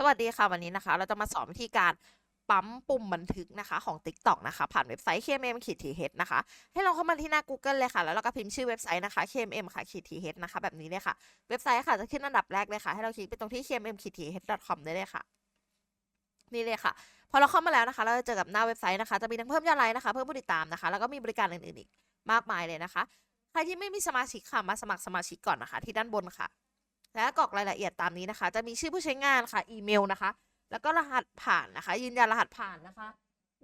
สวัสดีค่ะวันนี้นะคะ เราจะมาสอนวิธีการปั๊มปุ่มบันทึกนะคะของ TikTok นะคะ ผ่านเว็บไซต์ KMM ขีด th นะคะ ให้เราเข้ามาที่หน้า Google เลยค่ะ แล้วเราก็พิมพ์ชื่อเว็บไซต์นะคะ KMM ค่ะขีด th นะคะ แบบนี้เลยค่ะ เว็บไซต์ค่ะจะขึ้นอันดับแรกเลยค่ะ ให้เราคลิกไปตรงที่ KMM ขีด th com ได้เลยค่ะ นี่เลยค่ะ พอเราเข้ามาแล้วนะคะ เราจะเจอกับหน้าเว็บไซต์นะคะ จะมีทั้งเพิ่มยอดไลค์นะคะ เพิ่มผู้ติดตามนะคะ แล้วก็มีบริการอื่นๆอีกมากมายเลยนะคะ ใครที่ไม่มีสมาชิกค่ะ มาสมัครสมาชิกก่อนนะคะ ที่ด้านบนค่ะ และกรอกรายละเอียดตามนี้นะคะ จะมีชื่อผู้ใช้งานค่ะ อีเมลนะคะ แล้วก็รหัสผ่านนะคะ ยืนยันรหัสผ่านนะคะ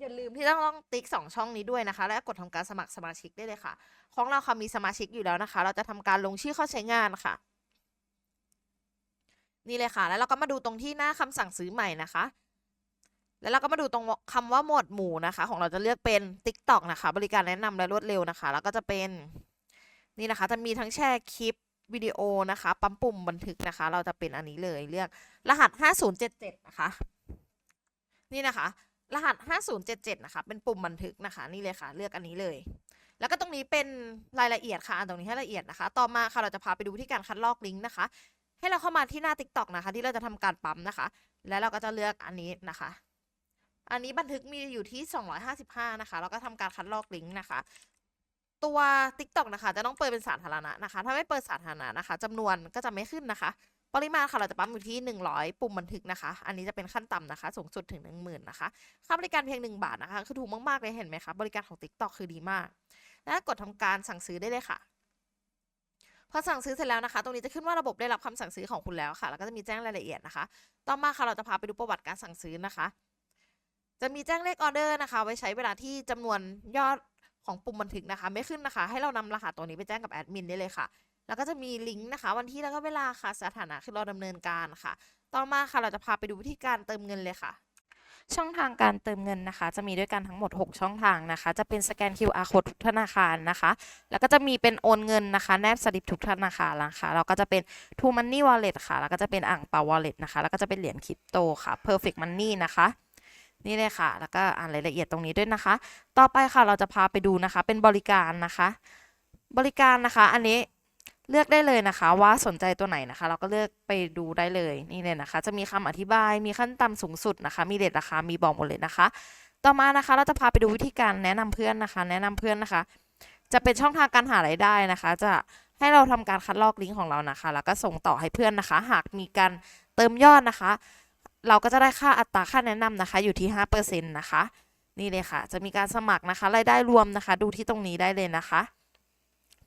อย่าลืมที่ต้องต้องติ๊กสองช่องนี้ด้วยนะคะ และกดทำการสมัครสมาชิกได้เลยค่ะ ของเราค่ะมีสมาชิกอยู่แล้วนะคะ เราจะทำการลงชื่อเข้าใช้งานค่ะ นี่เลยค่ะ แล้วเราก็มาดูตรงที่หน้าคำสั่งซื้อใหม่นะคะแล้วเราก็มาดูตรงคำว่าหมวดหมู่นะคะ ของเราจะเลือกเป็น TikTok นะคะ บริการแนะนำและรวดเร็วนะคะ แล้วก็จะเป็นนี่นะคะ จะมีทั้งแชร์คลิป วิดีโอนะคะ ปั๊มปุ่มบันทึกนะคะ เราจะเป็นอันนี้เลยเลือกรหัส 5077 นะคะ นี่นะคะ รหัส 5077 นะคะ เป็นปุ่มบันทึกนะคะ นี่เลยค่ะ เลือกอันนี้เลย แล้วก็ตรงนี้เป็นรายละเอียดค่ะอ่านตรงนี้ให้ละเอียดนะคะ ต่อมาค่ะเราจะพาไปดูที่การคัดลอกลิงก์นะคะ ให้เราเข้ามาที่หน้า TikTok นะคะ ที่เราจะทำการปั๊มนะคะ แล้วเราก็จะเลือกอันนี้นะคะ อันนี้บันทึกมีอยู่ที่ 255 นะคะ แล้วก็ทำการคัดลอกลิงก์นะคะ ตัว TikTok นะคะ จะต้องเปิดเป็นสาธารณะนะคะ ถ้าไม่เปิดสาธารณะนะคะจำนวนก็จะไม่ขึ้นนะคะ ปริมาณค่ะเราจะปั๊มอยู่ที่ 100 ปุ่มบันทึกนะคะ อันนี้จะเป็นขั้นต่ำนะคะ สูงสุดถึง 10,000นะคะ ค่าบริการเพียง 1 บาทนะคะ คือถูกมากๆเลยเห็นไหมคะ บริการของ TikTok คือดีมาก แล้วกดทำการสั่งซื้อได้เลยค่ะพอสั่งซื้อเสร็จแล้วนะคะ ตรงนี้จะขึ้นว่าระบบได้รับคำสั่งซื้อของคุณแล้วค่ะ แล้วก็จะมีแจ้งรายละเอียดนะคะ ต่อมาค่ะ เราจะพาไปดูประวัติการสั่งซื้อนะคะ จะมีแจ้งเลขออเดอร์นะคะ ไว้ใช้เวลาที่จำนวนยอด ของปุ่มบันทึกนะคะ ไม่ขึ้นนะคะ ให้เรานำรหัสตัวนี้ไปแจ้งกับแอดมินได้เลยค่ะ แล้วก็จะมีลิงก์นะคะ วันที่แล้วก็เวลาค่ะสถานะคือเราดำเนินการค่ะ ต่อมาค่ะเราจะพาไปดูวิธีการเติมเงินเลยค่ะช่องทางการเติมเงินนะคะ จะมีด้วยกันทั้งหมด 6 ช่องทางนะคะ จะเป็นสแกน QR code ทุกธนาคารนะคะ แล้วก็จะมีเป็นโอนเงินนะคะ แนบสลิปทุกธนาคารนะคะแล้วก็จะเป็น True Money Wallet ค่ะ แล้วก็จะเป็นอ่างเปา Wallet นะคะ แล้วก็จะเป็นเหรียญคริปโตค่ะ Perfect Money นะคะ นี่เลยค่ะ แล้วก็อ่านรายละเอียดตรงนี้ด้วยนะคะ ต่อไปค่ะเราจะพาไปดูนะคะ เป็นบริการนะคะ บริการนะคะ อันนี้เลือกได้เลยนะคะ ว่าสนใจตัวไหนนะคะ เราก็เลือกไปดูได้เลยนี่เลยนะคะ จะมีคำอธิบายมีขั้นต่ำสูงสุดนะคะ มีเรทราคามีบอกหมดเลยนะคะ ต่อมานะคะ เราจะพาไปดูวิธีการแนะนำเพื่อนนะคะ แนะนำเพื่อนนะคะ จะเป็นช่องทางการหารายได้นะคะ จะให้เราทำการคัดลอกลิงก์ของเรานะคะ แล้วก็ส่งต่อให้เพื่อนนะคะ หากมีการเติมยอดนะคะ เราก็จะได้ค่าอัตราค่าแนะนำนะคะ อยู่ที่5%นะคะ นี่เลยค่ะ จะมีการสมัครนะคะรายได้รวมนะคะ ดูที่ตรงนี้ได้เลยนะคะ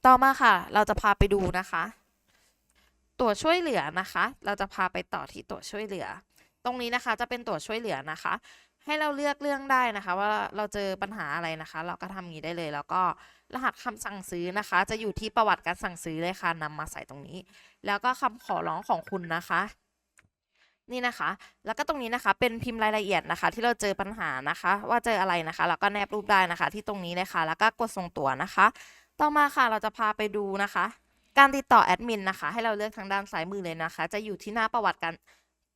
ต่อมาค่ะ เราจะพาไปดูนะคะ ตัวช่วยเหลือนะคะ เราจะพาไปต่อที่ตัวช่วยเหลือ ตรงนี้นะคะจะเป็นตัวช่วยเหลือนะคะ ให้เราเลือกเรื่องได้นะคะ ว่าเราเจอปัญหาอะไรนะคะ เราก็ทำอย่างนี้ได้เลย แล้วก็รหัสคำสั่งซื้อนะคะ จะอยู่ที่ประวัติการสั่งซื้อเลยค่ะนำมาใส่ตรงนี้ แล้วก็คำขอร้องของคุณนะคะ นี่นะคะ แล้วก็ตรงนี้นะคะ เป็นพิมพ์รายละเอียดนะคะ ที่เราเจอปัญหานะคะ ว่าเจออะไรนะคะ แล้วก็แนบรูปได้นะคะ ที่ตรงนี้เลยค่ะ แล้วก็กดส่งตัวนะคะ ต่อมาค่ะเราจะพาไปดูนะคะ การติดต่อแอดมินนะคะ ให้เราเลือกทางด้านซ้ายมือเลยนะคะ จะอยู่ที่หน้าประวัติการ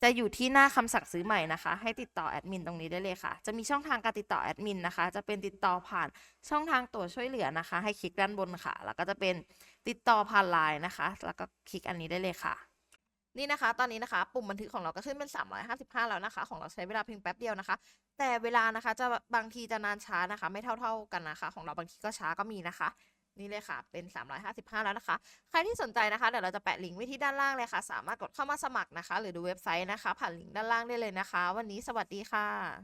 จะอยู่ที่หน้าคำสั่งซื้อใหม่นะคะ ให้ติดต่อแอดมินตรงนี้ได้เลยค่ะ จะมีช่องทางการติดต่อแอดมินนะคะ จะเป็นติดต่อผ่านช่องทางตัวช่วยเหลือนะคะ ให้คลิกด้านบนค่ะ แล้วก็จะเป็นติดต่อผ่านไลน์นะคะ แล้วก็คลิกอันนี้ได้เลยค่ะ นี่นะคะ ตอนนี้นะคะ ปุ่มบันทึกของเราก็ขึ้นเป็น 355 แล้วนะคะ ของเราใช้เวลาเพียงแป๊บเดียวนะคะ แต่เวลานะคะจะบางทีจะนานช้านะคะ ไม่เท่าๆกันนะคะ ของเราบางทีก็ช้าก็มีนะคะนี่เลยค่ะ เป็น 355 แล้วนะคะ ใครที่สนใจนะคะ เดี๋ยวเราจะแปะลิงก์ไว้ที่ด้านล่างเลยค่ะ สามารถกดเข้ามาสมัครนะคะ หรือดูเว็บไซต์นะคะ ผ่านลิงก์ด้านล่างได้เลยนะคะ วันนี้สวัสดีค่ะ